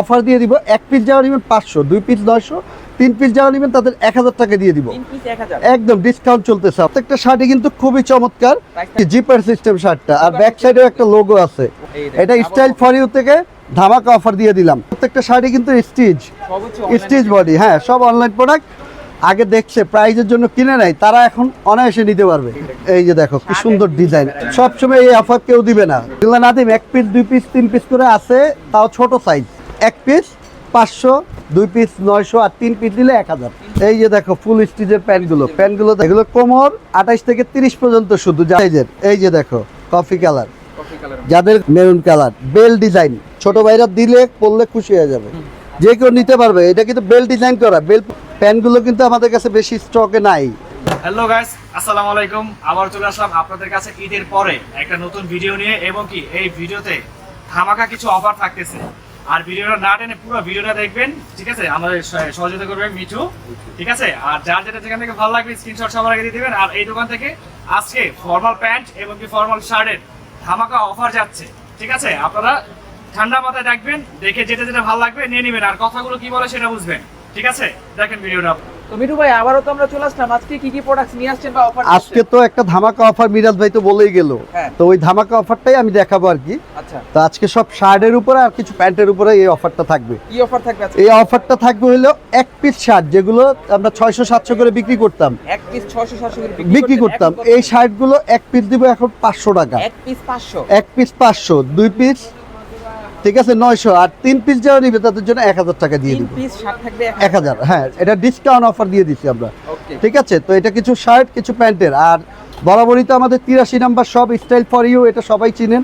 Offer দিয়ে দিব এক পিস যাওয়া নেবেন পাঁচশো দুই পিস নয়শো তিন পিস যাওয়া নেবেন তাদের এক হাজার টাকা দিয়ে দিব। একদম ডিসকাউন্ট চলতেছে। প্রত্যেকটা শার্টই কিন্তু খুবই চমৎকার জিপার সিস্টেম শার্টটা। আর ব্যাক সাইডেও একটা লোগো আছে। এটা স্টাইল ফর ইউ থেকে ধামাকা অফার দিয়ে দিলাম। প্রত্যেকটা শাড়ি কিন্তু স্টিচ স্টিচ বডি হ্যাঁ সব অনলাইন প্রোডাক্ট আগে দেখছে প্রাইজের জন্য কিনে নাই তারা এখন অনায়াসে নিতে পারবে। এই যে দেখো কি সুন্দর ডিজাইন সবসময় এই অফার কেউ দিবে না। না দিবে এক পিস দুই পিস তিন পিস করে আছে তাও ছোট সাইজ এক পিস পাঁচশো দুই পিস নয়শো আর তিন পিস দিলে এক হাজার। এই যে দেখো ফুল স্টিচের প্যান্টগুলো। প্যান্টগুলো এগুলো কোমর আঠাশ থেকে তিরিশ পর্যন্ত শুধু সাইজের এই যে দেখো কফি কালার কফি কালার যাদের মেরুন কালার বেল ডিজাইন ছোট ভাইরা দিলে পরলে খুশি হয়ে যাবে। যে কেউ নিতে পারবে এটা কিন্তু বেল ডিজাইন করা। বেল প্যান্টগুলো কিন্তু আমাদের কাছে বেশি স্টকে নাই। হ্যালো গাইস আসসালামু আলাইকুম। আবার চলে আসলাম আপনাদের কাছে ঈদের পরে একটা নতুন ভিডিও নিয়ে। এবং কি এই ভিডিওতে ধামাকা কিছু অফার থাকতেছে। আর ভিডিওটা না টেনে পুরো ভিডিওটা দেখবেন, ঠিক আছে? আমাদের সহযোগিতা করবেন মিঠু, ঠিক আছে? আর যার যেটা যেখান থেকে ভালো লাগবে স্ক্রিনশট সবার আগে দিয়ে দেবেন। আর এই দোকান থেকে আজকে ফর্মাল প্যান্ট এবং কি ফর্মাল শার্টের ধামাকা অফার যাচ্ছে, ঠিক আছে? আপনারা ঠান্ডা মাথায় দেখবেন, দেখে যেটা যেটা ভালো লাগবে, নিয়ে নেবেন। আর কথাগুলো কি বলে সেটা বুঝবেন, ঠিক আছে? দেখেন ভিডিওটা। তো মিঠু ভাই আবারও তো আমরা চলে আসলাম। আজকে কি কি প্রোডাক্টস নিয়ে আসছেন বা অফার আজকে তো একটা ধামাকা অফার মিরাজ ভাই তো বলেই গেল। হ্যাঁ। তো ওই ধামাকা অফারটাই আমি দেখাবো আর কি। আচ্ছা। তো আজকে সব শার্টের উপরে আর কিছু প্যান্টের উপরে এই অফারটা থাকবে। কি অফার থাকবে এই অফারটা থাকবে হলো এক পিস শার্ট যেগুলো আমরা ছয়শো সাতশো করে বিক্রি করতাম। এক পিস 600 700 করে বিক্রি করতাম। এই শার্টগুলো এক পিস দিব এখন পাঁচশো টাকা। এক পিস 500 এক পিস পাঁচশো দুই পিস ঠিক আছে নয়শো আর তিন পিস যারা নিবে তাদের জন্য এক হাজার টাকা দিয়ে দিব। এক হাজার হ্যাঁ এটা ডিসকাউন্ট অফার দিয়ে দিচ্ছি আমরা। ঠিক আছে তো এটা কিছু শার্ট কিছু প্যান্টের আর বরাবরই তো আমাদের তিরাশি নাম্বার সব স্টাইল ফর ইউ এটা সবাই চিনেন।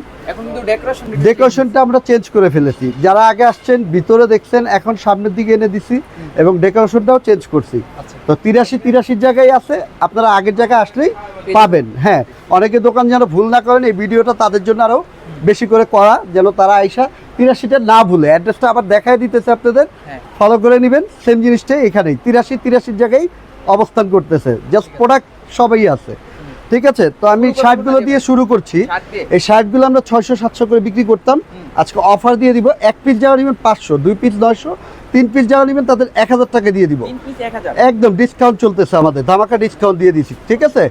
ডেকোরেশনটা আমরা চেঞ্জ করে ফেলেছি। যারা আগে আসছেন ভিতরে দেখছেন এখন সামনের দিকে এনে দিছি এবং ডেকোরেশনটাও চেঞ্জ করছি। আচ্ছা। তো তিরাশি তিরাশির জায়গায় আছে আপনারা আগের জায়গায় আসলেই পাবেন। হ্যাঁ অনেকে দোকান যেন ভুল না করেন এই ভিডিওটা তাদের জন্য আরও বেশি করে করা যেন তারা আইসা তিরাশিটা না ভুলে। অ্যাড্রেসটা আবার দেখাই দিতেছে আপনাদের। হ্যাঁ। ফলো করে নেবেন সেম জিনিসটাই এখানেই। তিরাশি তিরাশির জায়গায় অবস্থান করতেছে। জাস্ট প্রোডাক্ট সবাই আছে। ঠিক আছে? তো আমি শার্টগুলো দিয়ে শুরু করছি। এই শার্টগুলো আমরা ছয়শো সাতশো করে বিক্রি করতাম। আজকে অফার দিয়ে দিব এক পিস যাওয়া নেবেন পাঁচশো দুই পিস নয়শো তিন পিস যাওয়া নেবেন তাদের এক হাজার টাকা দিয়ে দিব। তিন পিস 1000 একদম ডিসকাউন্ট চলতেছে আমাদের ধামাকা ডিসকাউন্ট দিয়ে দিছি ঠিক আছে?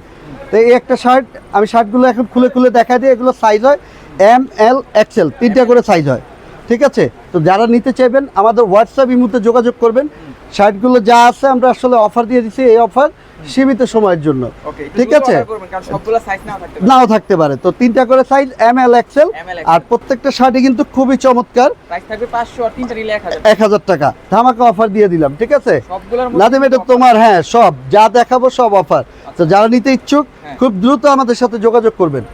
তো এই একটা শার্ট আমি শার্টগুলো এখন খুলে খুলে দেখা দিই এগুলো সাইজ হয় এম এল এক্সেল তিনটা করে সাইজ হয় ঠিক আছে? তো যারা নিতে চাইবেন আমাদের হোয়াটসঅ্যাপ ইমুতে যোগাযোগ করবেন। শার্টগুলো যা আছে আমরা আসলে অফার দিয়ে দিচ্ছি এই অফার সীমিত সময়ের জন্য। ঠিক আছে? নাও থাকতে পারে। তো তিনটা করে সাইজ এম এল এক্সেল আর প্রত্যেকটা শার্টই কিন্তু খুবই চমৎকার। প্রাইস থাকবে 500 আর তিনটা নিলে 1000 এক হাজার টাকা। ধামাকা অফার দিয়ে দিলাম ঠিক আছে? নাদিম এটা তোমার হ্যাঁ সব। যা দেখাবো সব অফার তো যারা নিতে ইচ্ছুক হ্যাঁ। খুব দ্রুত আমাদের সাথে যোগাযোগ করবেন।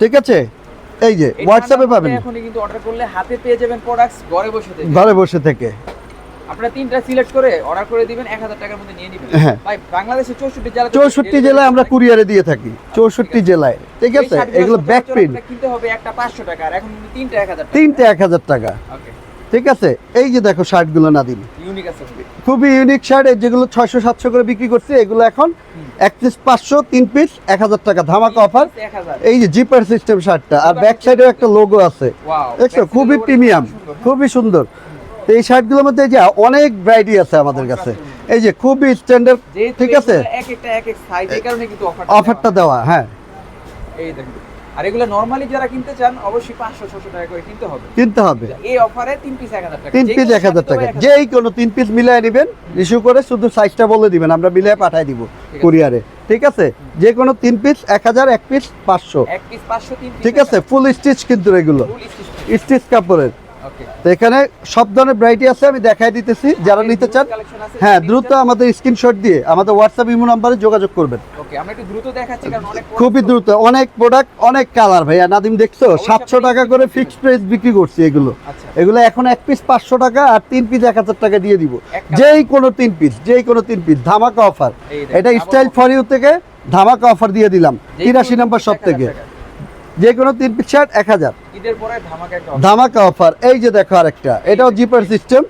ঠিক আছে? এই যে হোয়াটসঅ্যাপে পাবেন। এখনই কিন্তু অর্ডার করলে হাতে পেয়ে যাবেন প্রোডাক্টস ঘরে বসে থেকে। ঘরে বসে থেকে। আপনারা তিনটা সিলেক্ট করে অর্ডার করে দিবেন 1000 টাকার মধ্যে নিয়ে নেবেন। হ্যাঁ। ভাই বাংলাদেশে 64 জেলা চৌষট্টি জেলায় আমরা কুরিয়ারে দিয়ে থাকি চৌষট্টি জেলায় ঠিক আছে? এগুলো ব্যাক প্রিন্ট কিনতে হবে একটা 500 টাকা আর এখন তিনটা 1000 টাকা। তিনটে এক হাজার টাকা। ওকে। ঠিক আছে? এই যে দেখো শার্টগুলো নাদিম। ইউনিক আছে খুবই। খুবই ইউনিক শার্ট যেগুলো ছয়শো সাতশো করে বিক্রি করছে এগুলো এখন এক পিস পাঁচশো তিন পিস এক হাজার টাকা ধামাকা অফার এই যে জিপার সিস্টেম শার্টটা আর ব্যাক সাইডেও একটা লোগো আছে। দেখছ? খুবই প্রিমিয়াম খুবই সুন্দর। তো এই শার্টগুলোর মধ্যে যে অনেক ভ্যারাইটি আছে আমাদের কাছে। এই যে খুবই স্ট্যান্ডার্ড ঠিক আছে? এক একটা এক এক সাইজ কারণে কিন্তু অফার অফারটা দেওয়া হ্যাঁ। এই দেখুন। আর এগুলো নরমালি যারা কিনতে চান অবশ্যই 500 600 টাকা করে কিনতে হবে। কিনতে হবে। এই অফারে তিন পিস 1000 টাকা। তিন যে পিস কোনো এক হাজার সাথে টাকা। যেই কোনো তিন পিস মিলিয়ে নেবেন ইস্যু করে শুধু সাইজটা বলে দিবেন আমরা মিলিয়ে পাঠাই দিব। কুরিয়ারে ঠিক আছে? যে কোনো তিন পিস এক হাজার এক পিস পাঁচশো। এক পিস 500 তিন পিস ঠিক আছে? ফুল স্টিচ কিন্তু এগুলো। ফুল স্টিচ স্টিচ কাপড়ের। তো এখানে সব ধরনের ভ্যারাইটি আছে আমি দেখাই দিতেছি যারা নিতে চান হ্যাঁ দ্রুত আমাদের স্ক্রিনশট দিয়ে আমাদের হোয়াটসঅ্যাপ ইমো নাম্বারে যোগাযোগ করবেন। খুবই দ্রুত অনেক প্রোডাক্ট অনেক কালার ভাইয়া নাদিম দেখছ? সাতশো টাকা করে ফিক্সড প্রাইস বিক্রি করছি এগুলো। আচ্ছা। এগুলো এখন এক পিস পাঁচশো টাকা আর তিন পিস এক হাজার টাকা দিয়ে দিব। যেই কোনো তিন পিস যেই কোনো তিন পিস ধামাকা অফার এটা স্টাইল ফর ইউ থেকে ধামাকা অফার দিয়ে দিলাম তিরাশি নম্বর সব থেকে। যে কোনো তিন পিস শার্ট এক হাজার। ধামাকা অফার এই যে দেখো আরেকটা এটাও জিপার সিস্টেম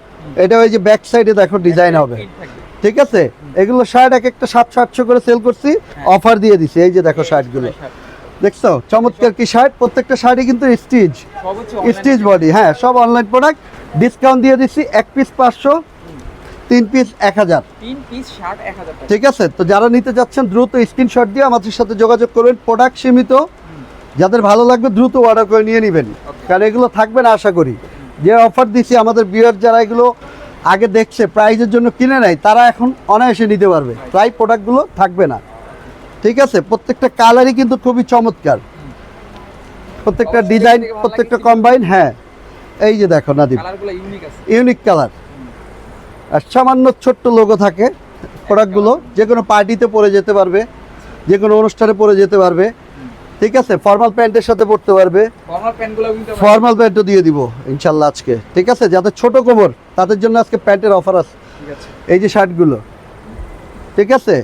এটা ওই যে ব্যাক সাইডে দেখো ডিজাইন হবে। ঠিক আছে? এগুলো শার্ট এক একটা সাতশো আটশো করে সেল করছি হ্যাঁ। অফার দিয়ে দিছি। এই যে দেখো শার্টগুলো শার্ট। দেখছ? চমৎকার কি শার্ট প্রত্যেকটা শার্টই কিন্তু স্টিচ স্টিচ বডি হ্যাঁ সব অনলাইন প্রোডাক্ট ডিসকাউন্ট দিয়ে দিচ্ছি এক পিস পাঁচশো তিন পিস এক হাজার। ঠিক আছে? তো যারা নিতে যাচ্ছেন দ্রুত স্ক্রিনশট দিয়ে আমাদের সাথে যোগাযোগ করবেন। প্রোডাক্ট সীমিত। যাদের ভালো লাগবে দ্রুত অর্ডার করে নিয়ে নেবেন। কারণ এগুলো থাকবে না আশা করি। যে অফার দিচ্ছি আমাদের বিয়ার যারা এগুলো আগে দেখছে প্রাইজের জন্য কিনে নেয় তারা এখন অনায়াসে নিতে পারবে। প্রায় প্রোডাক্টগুলো থাকবে না। ঠিক আছে? প্রত্যেকটা কালারই কিন্তু খুবই চমৎকার। প্রত্যেকটা ডিজাইন প্রত্যেকটা কম্বাইন হ্যাঁ। এই যে দেখো নাদিম ইউনিক কালার আর সামান্য ছোট্ট লোগো থাকে প্রোডাক্টগুলো যে কোনো পার্টিতে পরে যেতে পারবে যে কোনো অনুষ্ঠানে পরে যেতে পারবে। ঠিক আছে ফর্মাল প্যান্টের সাথে পরতে পারবে। ফর্মাল প্যান্টগুলো কিন্তু ফর্মাল প্যান্টও দিয়ে দিব ইনশাল্লাহ আজকে। ঠিক আছে যাদের ছোট কোমর তাদের জন্য আজকে প্যান্টের অফার আছে। ঠিক আছে। এই যে শার্টগুলো। ঠিক আছে?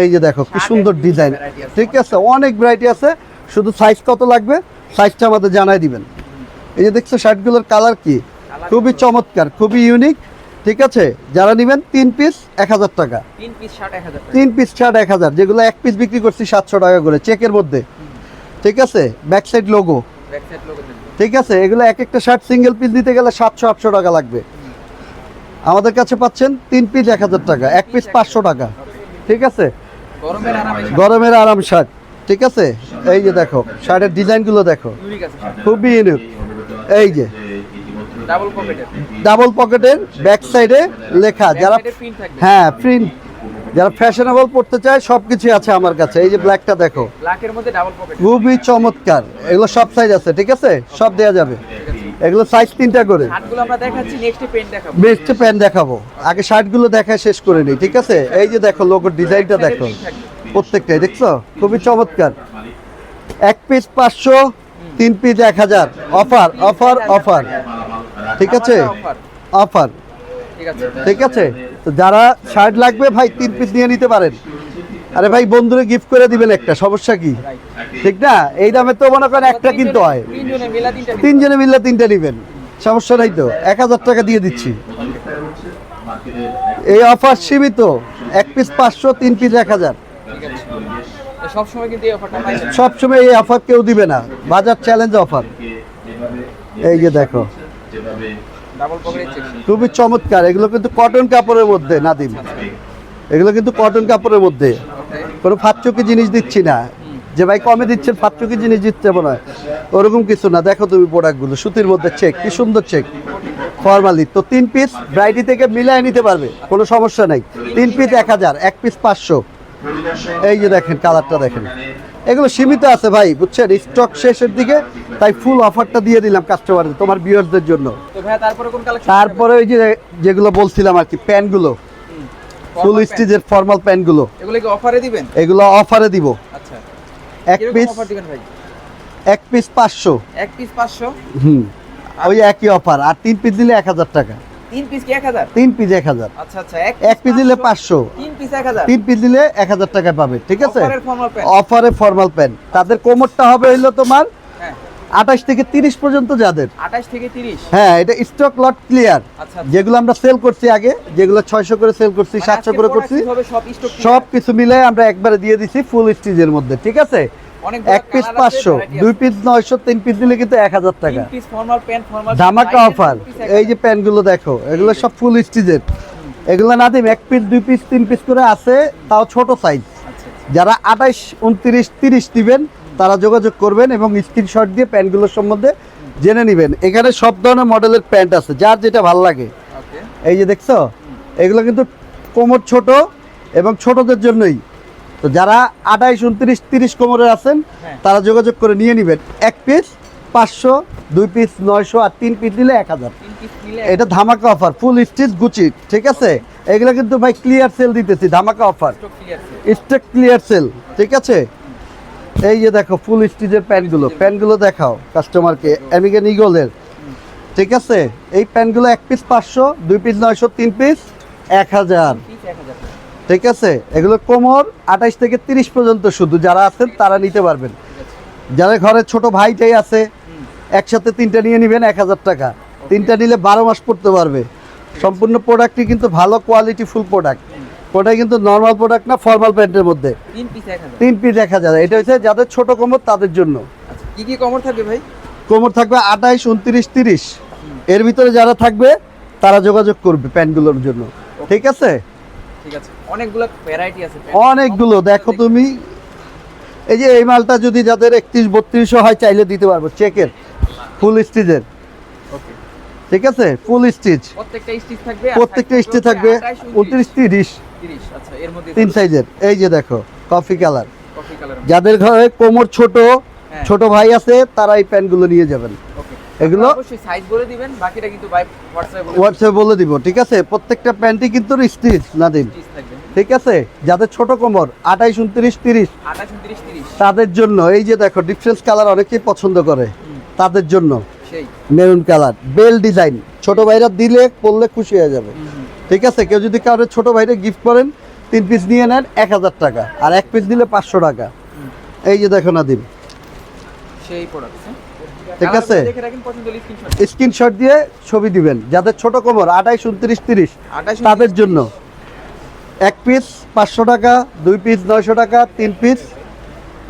এই যে দেখো কি সুন্দর ডিজাইন ঠিক আছে অনেক ভ্যারাইটি আছে। শুধু সাইজ কত লাগবে? সাইজটা আমাদের জানাই দিবেন। এই যে দেখছ শার্টগুলোর কালার কি? খুবই চমৎকার খুবই ইউনিক ঠিক আছে যারা নেবেন তিন পিস এক হাজার টাকা। তিন পিস শার্ট এক হাজার টাকা। তিন পিস শার্ট এক হাজার যেগুলো এক পিস বিক্রি করছি সাতশো টাকা করে চেকের মধ্যে। ঠিক আছে? ব্যাক সাইড লোগো ঠিক আছে? এগুলো এক একটা শার্ট সিঙ্গেল পিস দিতে গেলে সাতশো আটশো টাকা লাগবে। আমাদের কাছে পাচ্ছেন তিন পিস এক হাজার টাকা। এক পিস পাঁচশো টাকা। ঠিক আছে? গরমের আরাম শার্ট ঠিক আছে? এই যে দেখো শার্টের ডিজাইনগুলো দেখো। খুবই ইউনিক এই যে। ডাবল পকেটের ব্যাক সাইডে লেখা। যারা হ্যাঁ প্রিন্ট যারা ফ্যাশনেবল পড়তে চায় সব কিছুই আছে আমার কাছে। এই যে ব্ল্যাকটা দেখো। ব্ল্যাকের মধ্যে ডাবল পকেট খুবই চমৎকার। এগুলো সব সাইজ আছে ঠিক আছে? সব দেয়া যাবে। এগুলো সাইজ তিনটা করে। শার্টগুলো আমরা দেখাচ্ছি নেক্সট পেন্ট দেখাবো। বেস্ট প্যান্ট দেখাবো। আগে শার্টগুলো দেখায় শেষ করে নিই ঠিক আছে? এই যে দেখো লোগোর ডিজাইনটা দেখো। প্রত্যেকটাই দেখছ? খুবই চমৎকার। এক পিস পাঁচশো তিন পিস এক হাজার। অফার অফার অফার ঠিক আছে? অফার ঠিক আছে? তো যারা শার্ট লাগবে ভাই তিন পিস নিয়ে নিতে পারেন। আরে ভাই বন্ধুরে গিফট করে দিবেন একটা সমস্যা কি? ঠিক না? এই দামে তো মনে করেন একটা কিনতে হয়। তিনজনে মিললে তিনটে নেবেন। সমস্যা নাই তো? এক হাজার টাকা দিয়ে দিচ্ছি। এই অফার সীমিত। এক পিস পাঁচশো তিন পিস এক হাজার। সবসময় এই অফার কেউ দিবে না। বাজার চ্যালেঞ্জ অফার এই যে দেখো। খুবই চমৎকার। এগুলো কিন্তু কটন কাপড়ের মধ্যে নাদিম। এগুলো কিন্তু কটন কাপড়ের মধ্যে। কোনো ফাঁকচুকি জিনিস দিচ্ছি না। যে ভাই কমে দিচ্ছেন ফাঁকচুকি জিনিস দিচ্ছে মনে হয়। ওরকম কিছু না। দেখো তুমি প্রোডাক্টগুলো সুতির মধ্যে চেক কি সুন্দর চেক ফর্মালি তো তিন পিস ব্রাইডি থেকে মিলাই নিতে পারবে। কোনো সমস্যা নাই। তিন পিস এক হাজার এক পিস পাঁচশো। এই যে দেখেন কালারটা দেখেন। এগুলো সীমিত আছে ভাই বুঝছেন? স্টক শেষের দিকে তাই ফুল অফারটা দিয়ে দিলাম কাস্টমারদের তোমার ভিউয়ারদের জন্য। তো ভাই তারপরে কোন কালেকশন তারপরে ওই যে যেগুলো বলছিলাম আর কি প্যান্টগুলো ফুল স্টিচের ফর্মাল প্যান্টগুলো এগুলো কি অফারে দিবেন? এগুলো অফারে দিব। আচ্ছা। এক পিস অফার দিবেন ভাই? এক পিস পাঁচশো। এক পিস 500 হুম। ওই একই অফার আর তিন পিস দিলে এক হাজার টাকা। তিন পিস কি 1000 তিন পিস এক আচ্ছা আচ্ছা এক পিস দিলে পাঁচশো। তিন পিস 1000 তিন পিস দিলে এক হাজার টাকা পাবে ঠিক আছে? অফারের ফর্মাল প্যান্ট অফারে ফর্মাল প্যান্ট তাদের কোমরটা হবে হইল তোমার হ্যাঁ। আঠাশ থেকে তিরিশ পর্যন্ত যাদের। 28 থেকে 30 হ্যাঁ এটা স্টক লট ক্লিয়ার যেগুলো আমরা সেল করছি আগে যেগুলো ছয়শো করে সেল করছি মানে সাতশো আজকে করে করছি কীভাবে সব কিছু মিলে আমরা একবারে দিয়ে দিছি ফুল স্টিজের মধ্যে ঠিক আছে? এক পিস পাঁচশো দুই পিস নয়শো তিন পিস দিলে কিন্তু এক হাজার টাকা। ধামাকা অফার এই যে প্যান্টগুলো দেখো এগুলো সব ফুল স্টিজের এগুলো না দিম এক পিস দুই পিস তিন পিস করে আছে তাও ছোট সাইজ আচ্ছা যারা আঠাইশ উনত্রিশ তিরিশ দিবেন তারা যোগাযোগ করবেন এবং স্ক্রিনশট দিয়ে প্যান্টগুলোর সম্বন্ধে জেনে নেবেন। এখানে সব ধরনের মডেলের প্যান্ট আছে যার যেটা ভালো লাগে। এই যে দেখছ এগুলো কিন্তু কোমর ছোট এবং ছোটদের জন্যই। তো যারা আঠাইশ উনত্রিশ তিরিশ কোমরে আছেন হ্যাঁ। তারা যোগাযোগ করে নিয়ে নেবেন। এক পিস পাঁচশো দুই পিস নয়শো আর তিন পিস নিলে এক হাজার। এটা ধামাকা অফার ফুল স্টিচ গুচি ঠিক আছে? এগুলো কিন্তু ভাই ক্লিয়ার সেল দিতেছি ধামাকা অফার স্টক ক্লিয়ার সেল ঠিক আছে? এই যে দেখো ফুল স্টিচের প্যান্টগুলো। প্যান্টগুলো দেখাও কাস্টমারকে আমেরিকান ইগলের ঠিক আছে? এই প্যান্টগুলো এক পিস পাঁচশো দুই পিস নয়শো তিন পিস এক হাজার। পিস 1000 ঠিক আছে? এগুলো কোমর আঠাইশ থেকে তিরিশ পর্যন্ত শুধু যারা আছেন তারা নিতে পারবেন। যারা ঘরে ছোট ভাইটাই আছে একসাথে তিনটা নিয়ে নেবেন এক হাজার টাকা। তিনটা নিলে বারো মাস পড়তে পারবে। সম্পূর্ণ প্রোডাক্টটি কিন্তু ভালো কোয়ালিটি ফুল প্রোডাক্ট। ওটা কিন্তু নর্মাল প্রোডাক্ট না ফর্মাল প্যান্টের মধ্যে। তিন পিস এক হাজার। তিন পিস এক হাজার। এটা হচ্ছে যাদের ছোট কোমর তাদের জন্য। আচ্ছা কি কি কমর থাকবে ভাই? কোমর থাকবে আঠাইশ উনত্রিশ তিরিশ। এর ভিতরে যারা থাকবে তারা যোগাযোগ করবে প্যান্টগুলোর জন্য। ঠিক আছে? ঠিক আছে অনেকগুলো ভ্যারাইটি আছে অনেকগুলো দেখো তুমি। এই যে এই মালটা যদি যাদের একত্রিশ বত্রিশও হয় চাইলে দিতে পারব চেকের ফুল স্টিচের ওকে ঠিক আছে? ফুল স্টিচ প্রত্যেকটা স্টিচ থাকবে প্রত্যেকটা স্টিচ থাকবে 28, উনত্রিশ। তিরিশ। 30 আচ্ছা এর মধ্যে তিন সাইজের এই যে দেখো কফি কালার কফি কালার যাদের ঘরে কোমর ছোট হ্যাঁ। ছোট ভাই আছে তারা এই প্যান্টগুলো নিয়ে যাবেন। এগুলো অবশ্যই সাইজ বলে দিবেন বাকিটা কিন্তু বাই হোয়াটসঅ্যাপে বলে হোয়াটসঅ্যাপে বলে দিব ঠিক আছে? প্রত্যেকটা প্যান্টই কিন্তু স্টিচ নাদিম। ঠিক আছে? যাদের ছোট কোমর আঠাইশ উনত্রিশ তিরিশ 28 29 30 তাদের জন্য এই যে দেখো ডিফারেন্স কালার অনেকেই পছন্দ করে। তাদের জন্য। মেরুন কালার বেল ডিজাইন ছোট ভাইরা দিলে পরলে খুশি হয়ে যাবে। ঠিক আছে? কেউ যদি কারও ছোট ভাইরে গিফট করেন তিন পিস নিয়ে নেন এক হাজার টাকা। আর এক পিস দিলে পাঁচশো টাকা। এই যে দেখো নাদিম। সেই প্রোডাক্ট ঠিক আছে। স্ক্রিনশট দিয়ে। ছবি দিবেন যাদের ছোট কোমর আঠাইশ উনত্রিশ তিরিশ 28 তাদের জন্য। এক পিস পাঁচশো টাকা দুই পিস নয়শো টাকা তিন পিস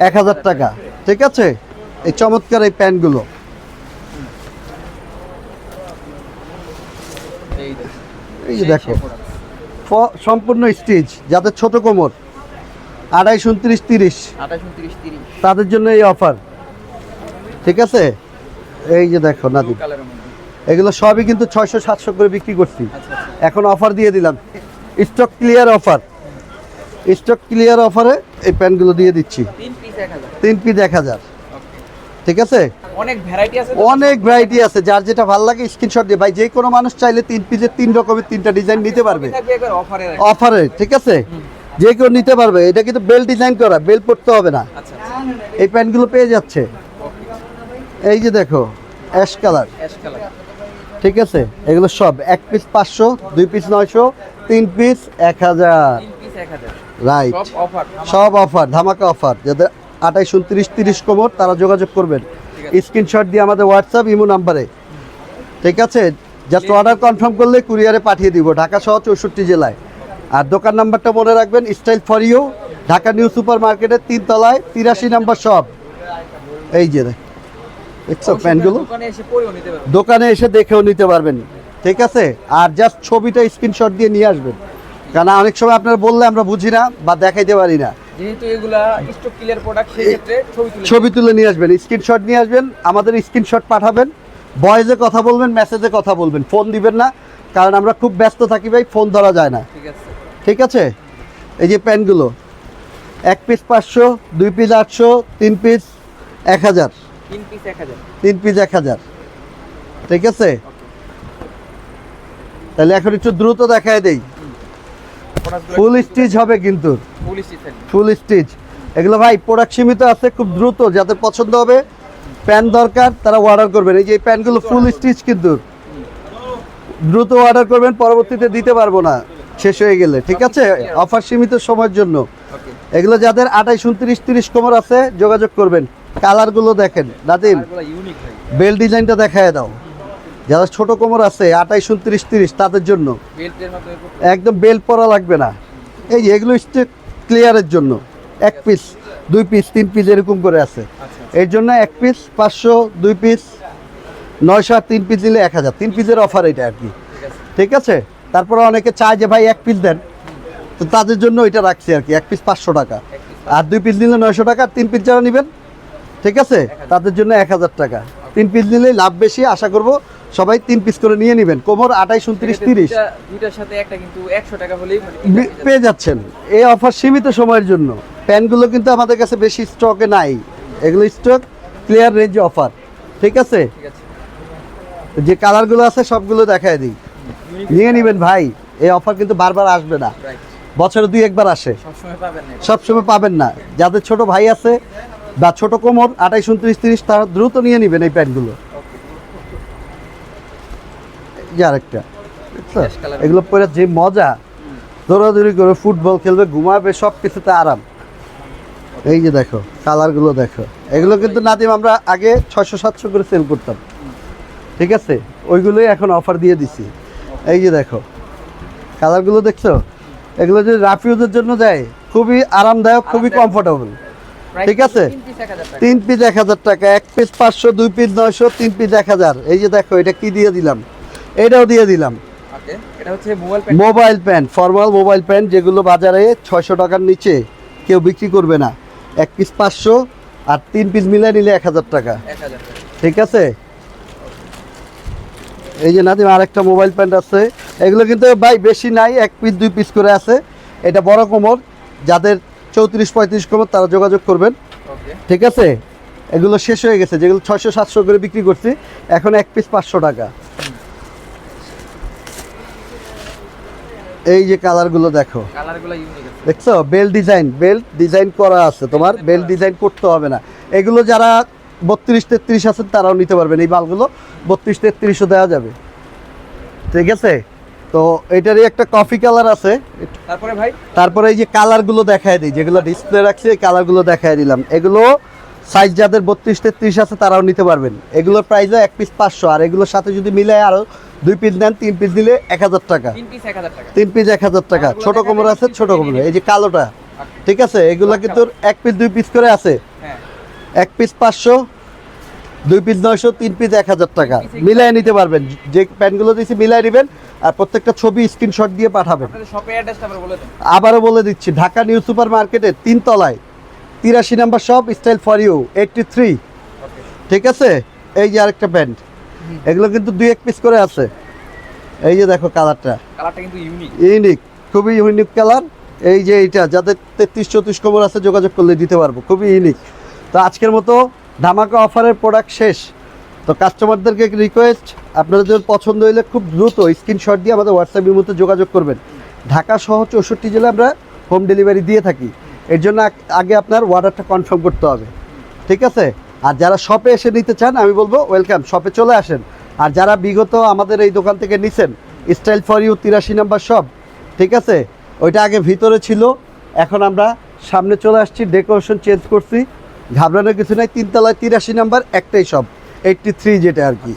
এক হাজার টাকা। ঠিক আছে? এই চমৎকার এই প্যান্টগুলো। এই যে দেখো সম্পূর্ণ স্টিচ যাদের ছোট কোমর আড়াইশ উনত্রিশ তিরিশ 28 29 30 তাদের জন্য এই অফার ঠিক আছে? এই যে দেখো নাদি এগুলো সবই কিন্তু ছয়শো সাতশো করে বিক্রি করছি। আচ্ছা আচ্ছা। এখন অফার দিয়ে দিলাম। Stock clear offer stock clear অফারে এই প্যান্টগুলো দিয়ে দিচ্ছি। তিন পিস 1000 তিন এক হাজার। ঠিক আছে? অনেক ভ্যারাইটি আছে অনেক ভ্যারাইটি আছে। যার যেটা ভালো লাগে স্ক্রিনশট দিয়ে। ভাই যে কোনো মানুষ চাইলে তিন পিসের তিন রকমের তিনটা ডিজাইন নিতে পারবে। অফারে ঠিক আছে? যে কেউ নিতে পারবে। এটা কিন্তু বেল ডিজাইন করা। বেল পড়তে হবে না। আচ্ছা। এই প্যান্টগুলো পেয়ে যাচ্ছে। এই যে দেখো অ্যাশ কালার ঠিক আছে? এগুলো সব এক পিস পাঁচশো দুই পিস নয়শো তিন পিস এক হাজার। তিন পিস 1000 রাইট সব অফার ধামাকা। অফার যাদের আঠাইশ উনত্রিশ তিরিশ কোমর তারা যোগাযোগ করবেন। স্ক্রিনশট দিয়ে আমাদের হোয়াটসঅ্যাপ ইমো নাম্বারে ঠিক আছে? জাস্ট অর্ডার কনফার্ম করলে কুরিয়ারে পাঠিয়ে দিব ঢাকা সহ চৌষট্টি জেলায়। আর দোকান নাম্বারটা মনে রাখবেন style for you Dhaka new super মার্কেটের তিনতলায় তিরাশি নাম্বার শপ এই যে প্যান্টগুলো দোকানে এসে দেখেও নিতে পারবেন। ঠিক আছে? আর জাস্ট ছবিটা স্ক্রিনশট দিয়ে নিয়ে আসবেন। কারণ অনেক সময় আপনারা বললে আমরা বুঝি না বা দেখাইতে পারি না। যেহেতু এগুলা স্টক ক্লিয়ার প্রোডাক্ট সেই ক্ষেত্রে ছবি তুলে নিয়ে আসবেন। স্ক্রিনশট নিয়ে আসবেন। আমাদের স্ক্রিনশট পাঠাবেন। ভয়েসে কথা বলবেন মেসেজে কথা বলবেন। ফোন দিবেন না। কারণ আমরা খুব ব্যস্ত থাকি ভাই ফোন ধরা যায় না। ঠিক আছে। ঠিক আছে? এই যে প্যান্টগুলো এক পিস পাঁচশো দুই পিস আটশো তিন পিস এক হাজার। তিন পিস 1000 তিন পিস এক হাজার। ঠিক আছে? তাহলে এখন একটু দ্রুত দেখায় দেই। ফুল স্টিচ হবে কিন্তু। ফুল স্টিচ এগুলো ভাই প্রোডাক্ট সীমিত আছে খুব দ্রুত যাদের পছন্দ হবে প্যান্ট দরকার তারা অর্ডার করবেন। এই যে এই প্যান্টগুলো ফুল স্টিচ কিন্তু। দ্রুত অর্ডার করবেন পরবর্তীতে দিতে পারব না। শেষ হয়ে গেলে ঠিক আছে? অফার সীমিত সময়ের জন্য। এগুলো যাদের আঠাইশ উনত্রিশ তিরিশ কোমর আছে যোগাযোগ করবেন। কালারগুলো দেখেন নাদিম বেল ডিজাইনটা দেখায় দাও। যারা ছোট কোমর আছে আঠাইশ উনত্রিশ তিরিশ তাদের জন্য। একদম বেল পরা লাগবে না। এই এগুলো ক্লিয়ারের জন্য। এক পিস দুই পিস তিন পিস এরকম করে আছে। আচ্ছা এর জন্য এক পিস পাঁচশো দুই পিস নয়শো আর তিন পিস দিলে এক হাজার। তিন পিসের অফার এটা আর কি। ঠিক আছে? তারপরে অনেকে চায় যে ভাই এক পিস দেন। তো তাদের জন্য এটা রাখছি আর কি। এক পিস পাঁচশো টাকা। আর দুই পিস নিলে নয়শো টাকা আর তিন পিস যারা নেবেন ঠিক আছে? তাদের জন্য এক হাজার টাকা। তিন পিস নিলে লাভ বেশি আশা করব সবাই তিন পিস করে নিয়ে নেবেন। কোমর আঠাইশ উনত্রিশ তিরিশ। দুইটার সাথে একটা কিন্তু 100 টাকা হলেই মানে পেয়ে যাচ্ছেন। এই অফার সীমিত সময়ের জন্য। প্যান্টগুলো কিন্তু আমাদের কাছে বেশি স্টকে নাই। এগুলো স্টক ক্লিয়ার রেঞ্জ অফার ঠিক আছে? যে কালারগুলো আছে সবগুলো দেখায় দিই। নিয়ে নেবেন ভাই। এই অফার কিন্তু বারবার আসবে না। বছরে দুই একবার আসে। সবসময় পাবেন না। যাদের ছোট ভাই আছে বা ছোট কোমর আঠাইশ উনত্রিশ তিরিশ তারা দ্রুত নিয়ে নেবেন এই প্যান্টগুলো। যে আরেকটা. এগুলো পরে যে মজা দৌড়াদৌড়ি করে ফুটবল খেলবে ঘুমাবে সব কিছুতে আরাম। এই যে দেখো কালারগুলো দেখো। এগুলো কিন্তু নাদিম আমরা আগে ছয়শো সাতশো করে সেল করতাম। ঠিক আছে? ওইগুলোই এখন অফার দিয়ে দিছি। এই যে দেখো কালারগুলো দেখছ? এগুলো যদি রাফ ইউজের জন্য দেয় খুবই আরামদায়ক খুবই কমফোর্টেবল ঠিক আছে। তিন piece 1000 টাকা। তিন পিস এক হাজার টাকা। এক পিস পাঁচশো দুই পিস নয়শো তিন পিস এক হাজার। এই যে দেখো এটা কি দিয়ে দিলাম? এটাও দিয়ে দিলাম। Mobile pan mobile pant formal mobile pant যেগুলো বাজারে ছয়শো টাকার নিচে কেউ বিক্রি করবে না। এক পিস পাঁচশো আর তিন পিস মিলে নিলে এক হাজার টাকা। ঠিক আছে? এই যে নাদিম আর একটা মোবাইল প্যান্ট আছে। এগুলো কিন্তু ভাই বেশি নাই এক পিস দুই পিস করে আছে। এটা বড় কোমর। যাদের চৌত্রিশ পঁয়ত্রিশ কোমর তারা যোগাযোগ করবেন। ঠিক আছে? এগুলো শেষ হয়ে গেছে যেগুলো ছয়শো সাতশো করে বিক্রি করছি এখন এক পিস পাঁচশো টাকা। এই যে কালারগুলো দেখো। দেখছ? বেল ডিজাইন বেল্ট ডিজাইন করা আছে তোমার বেল ডিজাইন করতে হবে না। এগুলো যারা বত্রিশ তেত্রিশ আছেন তারাও নিতে পারবেন। এই মালগুলো বত্রিশ তেত্রিশও দেওয়া যাবে। ঠিক আছে? তো এটারই একটা কফি কালার আছে। তারপরে ভাই? তারপরে এই যে কালারগুলো দেখায় দিই যেগুলো ডিসপ্লে রাখছি এই কালারগুলো দেখায় দিলাম। এগুলো সাইজ যাদের বত্রিশ তেত্রিশ আছে তারাও নিতে পারবেন। এগুলোর প্রাইস এক পিস পাঁচশো আর এগুলোর সাথে যদি মিলে আরও দুই পিস নেন তিন পিস দিলে এক হাজার টাকা। তিন পিস 1000 টাকা। তিন পিস এক হাজার টাকা। ছোট কোমর আছে ছোট কোমর। এই যে কালোটা ঠিক আছে? এগুলো কিন্তু এক পিস দুই পিস করে আছে। হ্যাঁ। এক পিস পাঁচশো দুই পিস নয়শো তিন পিস এক হাজার টাকা। মিলাই নিতে পারবেন। যে প্যান্টগুলো দিয়েছি মিলাই নেবেন। আর প্রত্যেকটা ছবি স্ক্রিনশট দিয়ে পাঠাবেন। আবারও বলে দিচ্ছি ঢাকা নিউ সুপার মার্কেটের তিনতলায় তিরাশি number shop style for you eighty three ঠিক আছে? এই যে আরেকটা প্যান্ট। এগুলো কিন্তু দুই এক পিস করে আছে। এই যে দেখো কালারটা। কালারটা কিন্তু ইউনিক ইউনিক খুবই ইউনিক কালার। এই যে এইটা যাদের তেত্রিশ চৌত্রিশ কোমর আছে যোগাযোগ করলে দিতে পারব। খুবই ইউনিক তো আজকের মতো ধামাকা অফারের প্রোডাক্ট শেষ। তো কাস্টমারদেরকে রিকোয়েস্ট আপনাদের পছন্দ হইলে খুব দ্রুত স্ক্রিনশট দিয়ে আমাদের হোয়াটসঅ্যাপের মধ্যে যোগাযোগ করবেন। ঢাকা সহ চৌষট্টি জেলা আমরা হোম ডেলিভারি দিয়ে থাকি। এর জন্য আগে আপনার অর্ডারটা কনফার্ম করতে হবে। ঠিক আছে? আর যারা শপে এসে নিতে চান, আমি বলব ওয়েলকাম শপে চলে আসেন। আর যারা বিগত আমাদের এই দোকান থেকে নিছেন স্টাইল ফর ইউ তিরাশি নাম্বার শপ ঠিক আছে? ওইটা আগে ভিতরে ছিল, এখন আমরা সামনে চলে আসছি ডেকোরেশন চেঞ্জ করছি। ঘাবড়ানোর কিছু নাই, তিনতলায় তিরাশি নাম্বার, একটাই সব এইটটি থ্রি যেটা আর কি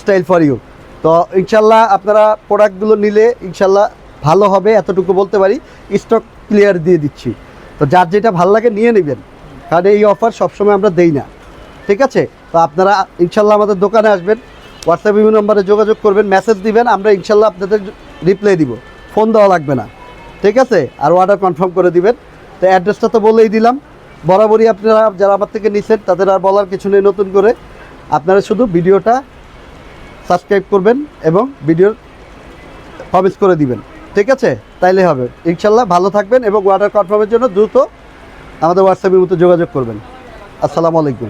স্টাইল ফর ইউ তো ইনশাল্লাহ আপনারা প্রোডাক্টগুলো নিলে ইনশাল্লাহ ভালো হবে, এতটুকু বলতে পারি। স্টক ক্লিয়ার দিয়ে দিচ্ছি। তো যার যেটা ভালো লাগে নিয়ে নেবেন। কারণ এই অফার সবসময় আমরা দেই না। ঠিক আছে? তো আপনারা ইনশাল্লাহ আমাদের দোকানে আসবেন হোয়াটসঅ্যাপ বিভিন্ন নম্বরে যোগাযোগ করবেন মেসেজ দিবেন, আমরা ইনশাল্লাহ আপনাদের রিপ্লাই দিব। ফোন দেওয়া লাগবে না। ঠিক আছে? আর অর্ডার কনফার্ম করে দিবেন। তো অ্যাড্রেসটা তো বলেই দিলাম। বরাবরই আপনারা যারা আমার থেকে নিছেন, তাদের আর বলার কিছু নেই নতুন করে। আপনারা শুধু ভিডিওটা সাবস্ক্রাইব করবেন এবং ভিডিওর কমেন্টস করে দিবেন। ঠিক আছে? তাইলে হবে। ইনশাল্লাহ ভালো থাকবেন এবং ওয়াটার কনফার্মের জন্য দ্রুত আমাদের হোয়াটসঅ্যাপের মতো যোগাযোগ করবেন। আসসালামু আলাইকুম।